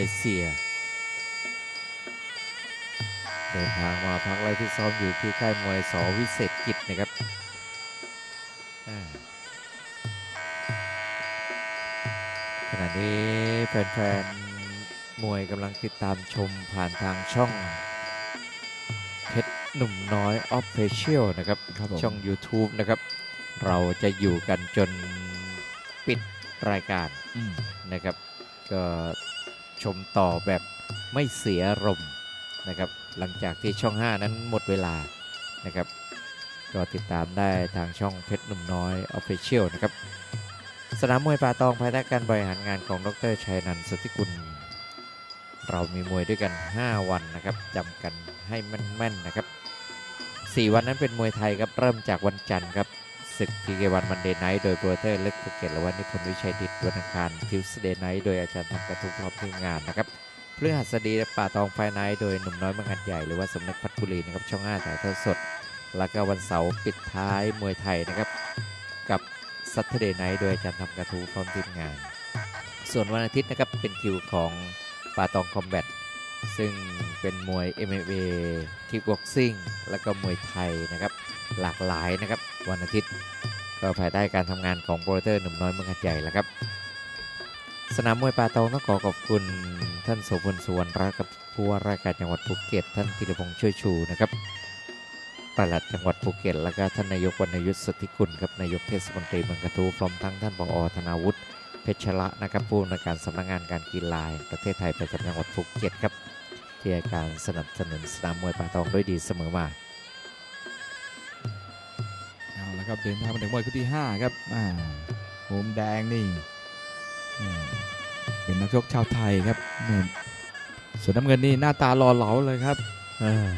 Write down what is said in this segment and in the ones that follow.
เลเซีย เดินทางมาพักไล่ที่ซ้อมอยู่ที่ค่ายมวยสวิเศษกิจนะครับอ่าขณะนี้แฟนๆ มวยกำลังติดตามชมผ่านทางช่องเพชรหนุ่มน้อยออฟฟิเชียลนะครับครับผมช่อง YouTube นะครับ เราจะอยู่กันจนปิดรายการอืมนะครับ ก็ ชมต่อแบบไม่เสียอารมณ์นะครับ หลังจากที่ช่อง 5 นั้นหมดเวลานะครับ ก็ติดตามได้ทางช่องเพชรหนุ่มน้อยออฟฟิเชียลนะครับ สนามมวยป่าตองภายใต้การบริหารงานของดรชัยนันท์สุทธิกุล เรามีมวยด้วยกัน 5 วันนะครับจำกันให้แม่นๆนะครับ 4 วันนั้นเป็นมวยไทยครับเริ่มจากวันจันทร์ครับ ศึกทีเกวันมันเดย์ไนท์โดยโปรเตอร์เล็กภูเก็ตและวันนิพนธ์วิชัยดิตวันอังคารทิวส์เดย์ไนท์โดยอาจารย์ทำกระทุกพร้อมทีมงานนะครับพฤหัสดีป่าตองไฟไนท์โดยหนุ่มน้อยมืองหัดใหญ่หรือว่าสมนึกพัดบุรีนะครับช่อง5ถ่ายทอดสด แล้วก็วันเสาร์ปิดท้ายมวยไทยนะครับกับซัตเทเดย์ไนท์โดยอาจารย์ทำกระทูพร้อมทีมงาน ส่วนวันอาทิตย์นะครับเป็นคิวของป่าตองคอมแบทซึ่งเป็นมวย MMA คิกบ็อกซิ่งแล้วก็มวยไทยนะครับ หลากหลายนะครับวันอาทิตย์ก็ภายใต้การทำงานของโปรเตอร์หนุ่มน้อยเมืองหัดใหญ่แล้วครับ สนามมวยปาตองต้องขอขอบคุณท่านโสพลสุวรรณรัตน์กับผู้ว่าราชการจังหวัดภูเก็ต ท่านธีรพงษ์ช่วยชูนะครับปลัดจังหวัดภูเก็ต แล้วก็ท่านนายกวรรณยุทธสติกุลครับนายกเทศมนตรีเมืองกระทู้พร้อมทั้งท่านผอธนาวุฒิเพชรละนะครับผู้อำนวยการสำนักงานการกีฬาประเทศไทยประจำจังหวัดภูเก็ตครับที่ให้การสนับสนุนสนามมวยป่าตองด้วยดีเสมอมา เอาละครับเดินทางมาถึงมวยคู่ที่ 5 ครับอ่ามุมแดงนี่อ่าเป็นนักชกชาวไทยครับนี่ส่วนน้ำเงินนี่หน้าตาหล่อเหลาเลยครับอ่า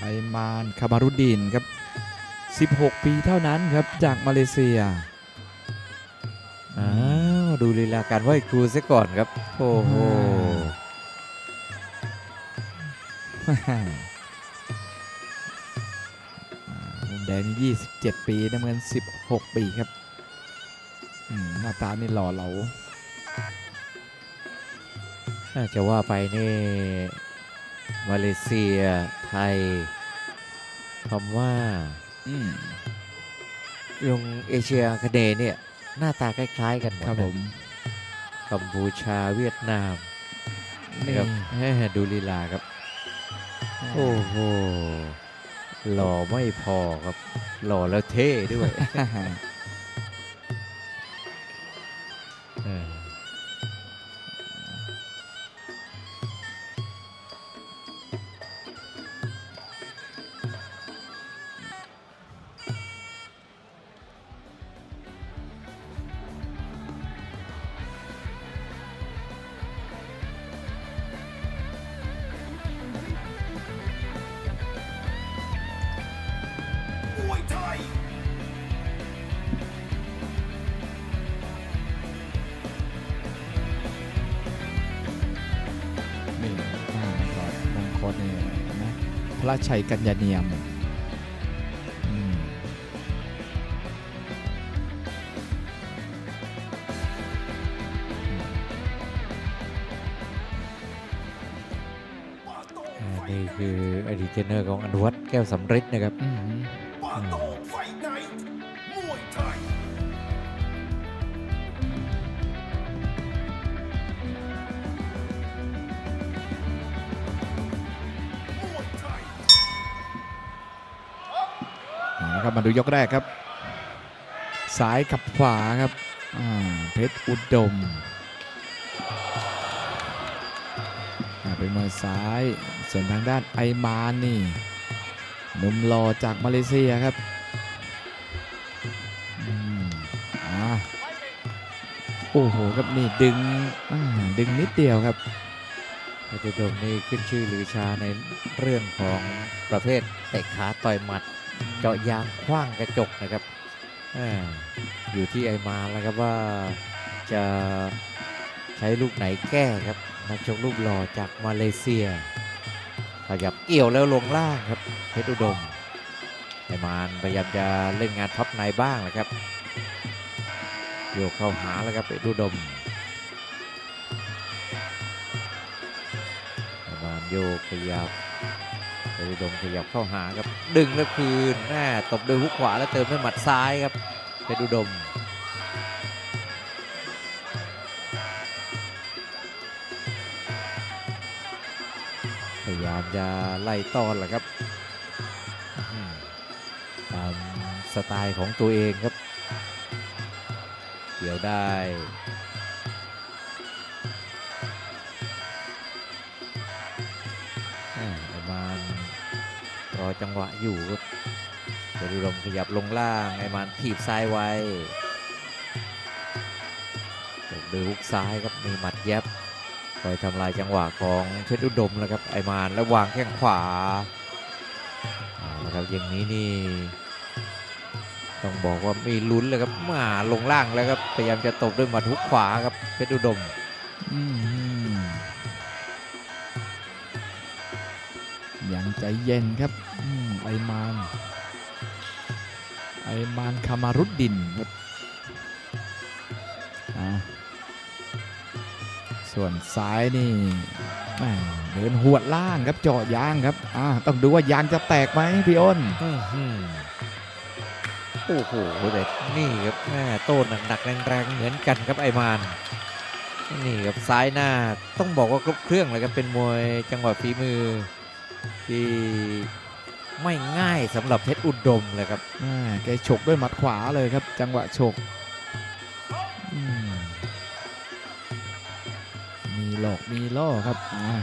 ไอมานคามารุดดีนครับ 16 ปีเท่านั้นครับจากมาเลเซียอ้าวดูลีลาการไหว้ครูซะก่อนครับ โอ้โห แดงนี่27 ปีน้ำเงิน 16 ปีครับอืมหน้าตานี่หล่อเหลาน่าจะว่าไปนี่มาเลเซียไทยคำว่าอืมลงเอเชียคเนย์เนี่ย หน้าตาคล้าย ๆ กันหมดครับนะผมกัมพูชาเวียดนามนี่นะครับแฮ่ดูลีลาครับ โอ้โห หล่อไม่พอครับ หล่อแล้วเท่ด้วย ระชัยกัญญาเนียมอืมอ่านี่คืออดีตเทรนเนอร์ของอนุวัฒน์แก้วสำริดนะครับ มาดูยกแรกครับ ซ้ายกับขวาครับเพชรอุดมเป็นมวยซ้ายส่วนทางด้านไอมานนี่หนุ่มหล่อจากมาเลเซียครับโอ้โหครับนี่ดึงดึงนิดเดียวครับเพชรอุดมนี่ขึ้นชื่อหรือชาในเรื่องของประเภทเตะขาต่อยหมัด เจาะยางคว้างกระจกนะครับออยู่ที่ไอมาแล้วครับว่าจะใช้ลูกไหนแก้ครับนักชกรูปหล่อจากมาเลเซียขยับเกี่ยวแล้วลงล่างครับเพชรอุดมไอมานพยายามจะเล่นงานท็อปในบ้างนะครับโยกเข้าหาแล้วครับเพชรอุดมไอมานโยกขยับ เพชรอุดมขยับเข้าหาครับ ดึงแล้วคืนแม่ตบด้วยฮุกขวาแล้วเติมด้วยหมัดซ้ายครับเพชรอุดมพยายามจะไล่ต้อนแหละครับตามสไตล์ของตัวเองครับ เกี่ยวได้ อจังหวะอยู่ครับจรุรมขยับลงล่างไอมานถีบซ้ายไว้ตบด้วยฮุกซ้ายครับมีหมัดแยบคอยทำลายจังหวะของเพชรอุดมแล้วครับไอมานแล้ววางแข้งขวาเอาละครับอย่างนี้นี่ต้องบอกว่ามีลุ้นเลยครับมาลงล่างแล้วครับพยายามจะตบด้วยหมัดฮุกขวาครับเพชรอุดมอืมยังใจเย็นครับ ไอมาน ไอมานคามารุดดินครับส่วนซ้ายนี่แม่เดินหวดล่างครับเจาะยางครับอ่าต้องดูว่ายางจะแตกไหมพี่อ้นโอ้โหแต่นี่ครับแม่โต้หนักๆแรงๆเหมือนกันครับไอมานนี่ครับซ้ายหน้าต้องบอกว่าครบเครื่องเลยครับเป็นมวยจังหวะฝีมือที่ ไม่ง่ายสำหรับเพชรอุดมเลยครับอ่าแกฉกด้วยหมัดขวาเลยครับ จังหวะฉกอืมมีหลอกมีล่อครับอ่า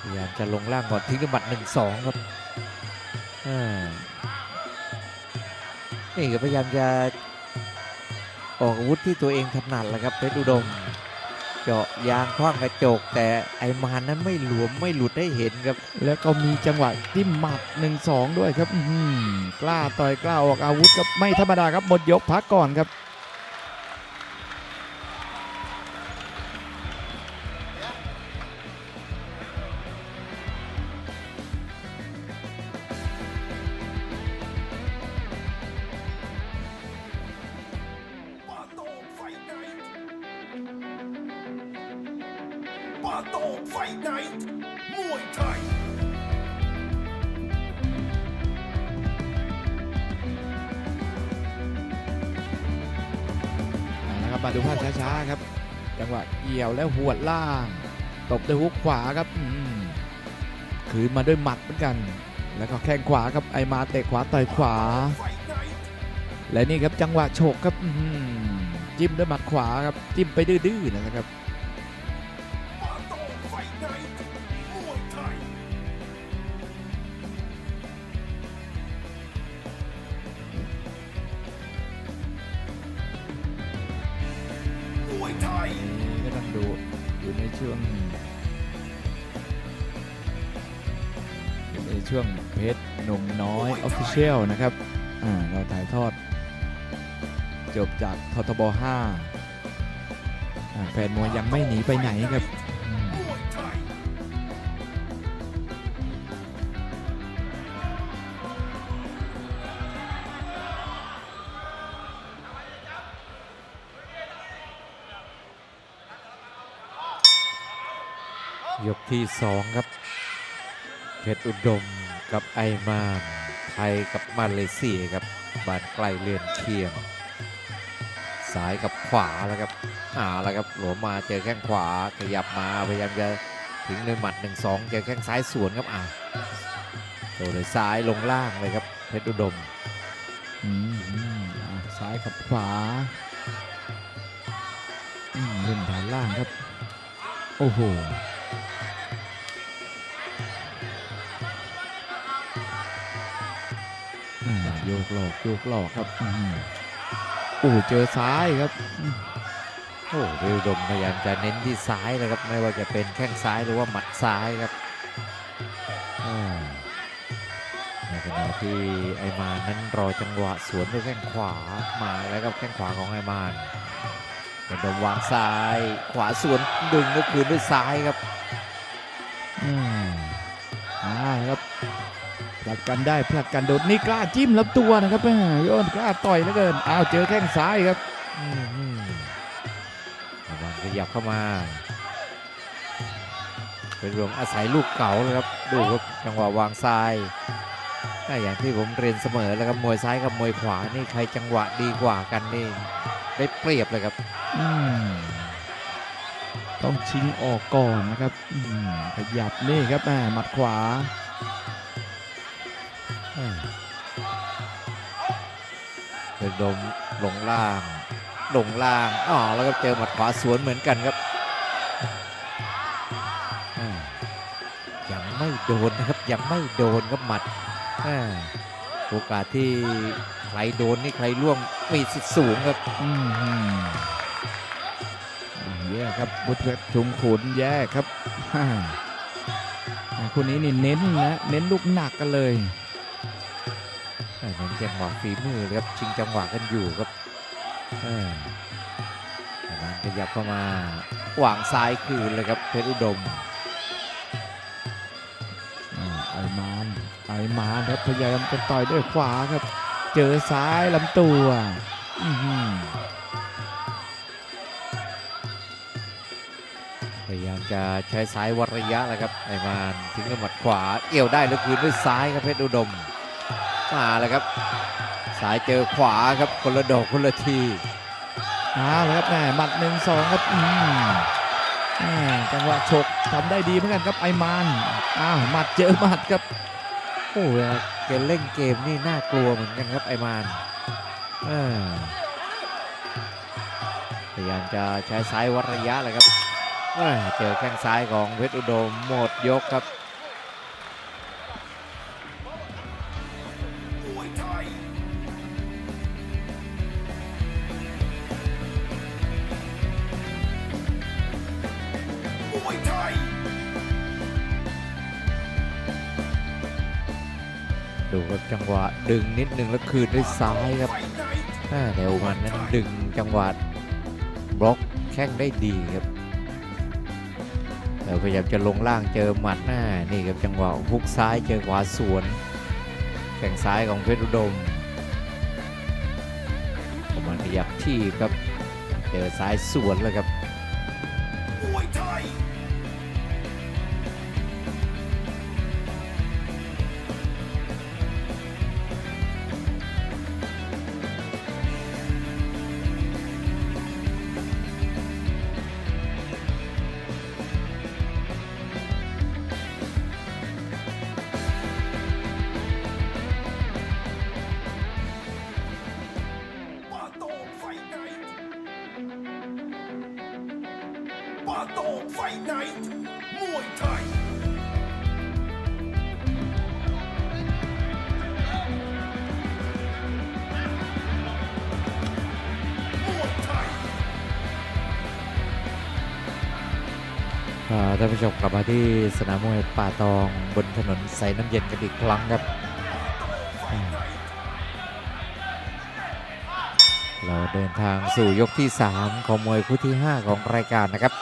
พยายามจะลงล่างก่อนทิ้งด้วยหมัดหนึ่งสองครับอ่านี่ก็พยายามจะออกอาวุธที่ตัวเองถนัดแหละครับเพชรอุดม เจาะยางคว้างกระจก แต่ไอมานนั้นไม่หลวมไม่หลุดให้เห็นครับ แล้วก็มีจังหวะที่หมัด1นสองด้วยครับอื้อหือกล้าต่อยกล้าออกอาวุธครับไม่ธรรมดาครับหมดยกพักก่อนครับปาโตไฟไนท์ มาดูภาพช้าๆครับ จังหวะเกี่ยวแล้วหวดล่าง ตบด้วยฮุกขวาครับคืนมาด้วยหมัดเหมือนกัน แล้วก็แข้งขวาครับไอมาเตะขวาต่อยขวา และนี่ครับจังหวะโฉกครับจิ้มด้วยหมัดขวาครับจิ้มไปดื้อๆนะครับ หนุ่มน้อยออฟฟิเชียลนะครับอ่าเราถ่ายทอด จบจากททบ5อ่าแฟนมวยยังไม่หนีไปไหนครับยไทยยกที่สองครับเพชรอุดม กับไอมานไทยกับมาเลเซียครับบานใกล้เรือนเคียงซ้ายกับขวาแล้วครับอ่าแล้วครับหลวมมาเจอแข้งขวาขยับมาพยายามจะถึงในหมัด1นสองเจอแข้งซ้ายสวนครับอ่าโดนเลยซ้ายลงล่างเลยครับเพชรอุดมอืมอืมอ่าซ้ายกับขวาอืมเล่นฐานล่างครับ โอ้โห โยกหลอกโยกหลอกครับอืมโอ้โหเจอซ้ายครับอืมโอ้เพชรอุดมพยายามจะเน้นที่ซ้ายเลยครับ ไม่ว่าจะเป็นแข้งซ้ายหรือว่าหมัดซ้ายครับอ่าในขณะที่ไอมานนั้นรอจังหวะสวนด้วยแข้งขวามาแล้วครับแข้งขวาของไอมานอุดมวางซ้าย ขวาสวนดึงแล้วคืนด้วยซ้ายครับ ลักกันได้ผลักกันโดดนี่กล้าจิ้มลำตัวนะครับแม่โยนกล้าต่อยเหลือเกินอ้าวเจอแข้งซ้ายครับอืมอืมไอมานขยับเข้ามา เป็นรวมอาศัยลูกเก่าเลยครับดูครับจังหวะวางซ้ายก็อย่างที่ผมเรียนเสมอแล้วครับมวยซ้ายกับมวยขวานี่ใครจังหวะดีกว่ากันนี่ได้เปรียบเลยครับอืมต้องชิงออกก่อนนะครับอืมขยับนี่ครับแม่หมัดขวา เป็นดมลงล่างหลงล่างอ๋อแล้วก็เจอหมัดขวาสวนเหมือนกันครับยังไม่โดนนะครับยังไม่โดนครับหมัดโอกาสที่ใครโดนนี่ใครล่วงมีสิทธิ์สูงครับอืมแย่ครับบุตรเพชรชุมขุนแย่ครับคู่นี้นี่เน้นนะเน้นลูกหนักกันเลย เน้นจังหวะฝีมือเลยครับชิงจังหวะกันอยู่ครับเออแต่มันขยับเข้ามาหวางซ้ายคืนเลยครับเพชรอุดมอ่าไอมานไอมานครับพยายามจะต่อยด้วยขวาครับ เจอซ้ายลำตัวอื้อหือพยายามจะใช้ซ้ายวัดระยะแหละครับไอ้มานทิ้งด้วยหมัดขวาเอี่ยวได้แล้วคืนด้วยซ้ายครับเพชรอุดม มาแล้วครับซ้ายเจอขวาครับคนละดอกคนละทีเอาละครับแม่หมัดหนึ่งสองครับอืมแม่จังหวะฉกทำได้ดีเหมือนกันครับไอมานอ้าวหมัดเจอหมัดครับโอ้โหเกมเล่นเกมนี่น่ากลัวเหมือนกันครับไอ้มานเออพยายามจะใช้ซ้ายวัดระยะเลยครับเอ้ยเจอแข้งซ้ายของเพชรอุดมหมดยกครับ ดูครับจังหวะดึงนิดนึงแล้วคืนด้วยซ้ายครับไฟไนท์อ่าแต่โอมันนั้นดึงจังหวะบล็อกแข้งได้ดีครับแต่พยายามจะลงล่างเจอหมัดหน้านี่ครับจังหวะฮุกซ้ายเจอขวาสวนแข้งซ้ายของเพชรอุดมมันขยับที่ครับเจอซ้ายสวนแล้วครับ ไฟไนท์มวยไทยมวยไทย อ่าท่านผู้ชมกลับมาที่สนามมวยป่าตองบนถนนใสน้ำเย็นกันอีกครั้งครับ เราเดินทางสู่ยกที่ 3 ของมวยคู่ที่ 5 ของรายการนะครับ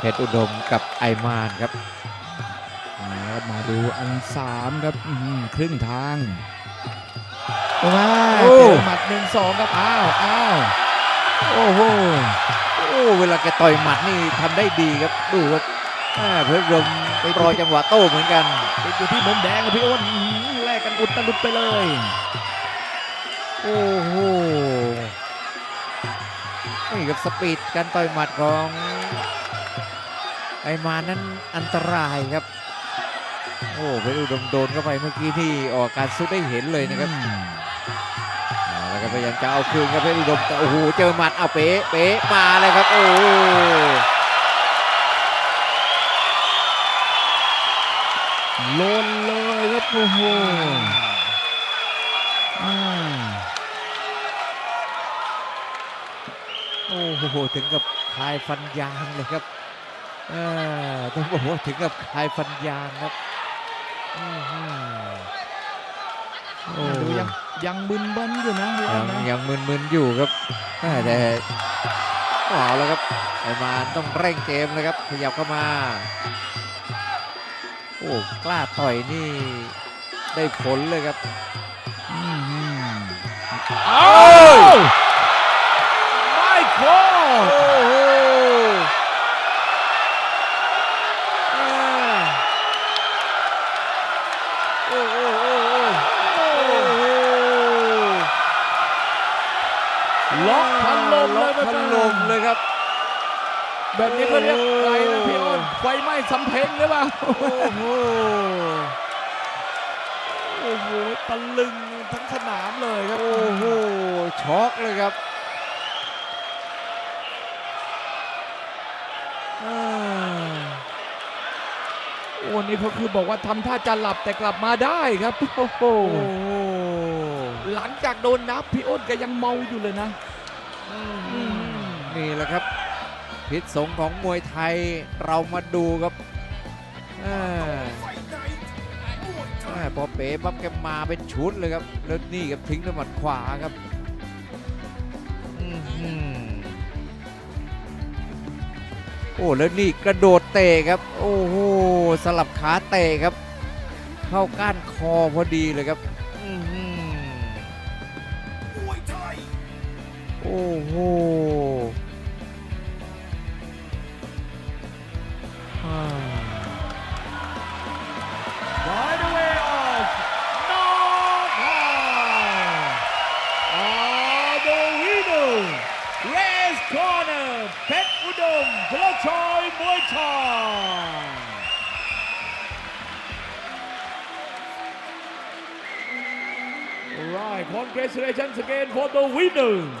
เพชรอุดมกับไอมานครับมาครับมาดูอันสามครับอื้อหือครึ่งทางมาโอ้เจอหมัดหนึ่งสองครับอ้าวอ้าวโอ้โหโอ้เวลาแกต่อยหมัดนี่ทำได้ดีครับดูครับอ่าเพชรอุดมไปรอจังหวะโต้เหมือนกันติดอยู่ที่มุมแดงครับพี่อ้นอื้อหือแลกกันอุดตลุดไปเลย โอ้โหนี่ครับสปีดการต่อยหมัดของ ไอมานนั้นอันตรายครับ โอ้เพชรอุดมโดนเข้าไปเมื่อกี้ที่ออกอาการสุดได้เห็นเลยนะครับเอาละครับพยายามจะเอาคืนครับเพชรอุดมแต่โอ้โหเจอหมัดเอาเป๊ะเป๊ะมาเลยครับ โอ้โหลนเลยครับโอ้โหอ่าโอ้โห ถึงกับคลายฟันยางเลยครับเออ ต้องบอกว่าถึงกับคลายฟันยางครับอื้อหือโอ้ดูยังยังบึนเบิ้นอยู่นะพี่อ้ยันงนะยังมึนๆอยู่ครับแม่แต่เอาแล้วครับไอ้มานต้องเร่งเกมเลยครับขยับเข้ามา โอ้กล้าต่อยนี่ได้ผลเลยครับอื้อหือเอ้าไม่โคโอ้ ลมเลยครับ แบบนี้ก็เรียกอะไรนะพี่อ้นไฟไหม้สำเพ็งหรือเปล่าโอ้โหโอ้โหตะลึงทั้งสนามเลยครับ โอ้โหช็อกเลยครับอ่าโอ้นี่เขาคือบอกว่าทำท่าจะหลับแต่กลับมาได้ครับ โอ้โหโอ้โหหลังจากโดนนับพี่อ้นก็ยังเมาอยู่เลยนะ นี่แหละครับ พิษสงของมวยไทยเรามาดูครับอ่าพอเป๋ปั๊บแกมาเป็นชุดเลยครับ แล้วนี่ครับทิ้งด้วยหมัดขวาครับโอ้แล้วนี่กระโดดเตะครับ โอ้โหสลับขาเตะครับ เข้าก้านคอพอดีเลยครับ โอ้โหอ่า By the way of knockout are the winner Race Corner เพชรอุดมพลชอยมวยไทย Alright, congratulations again for the winner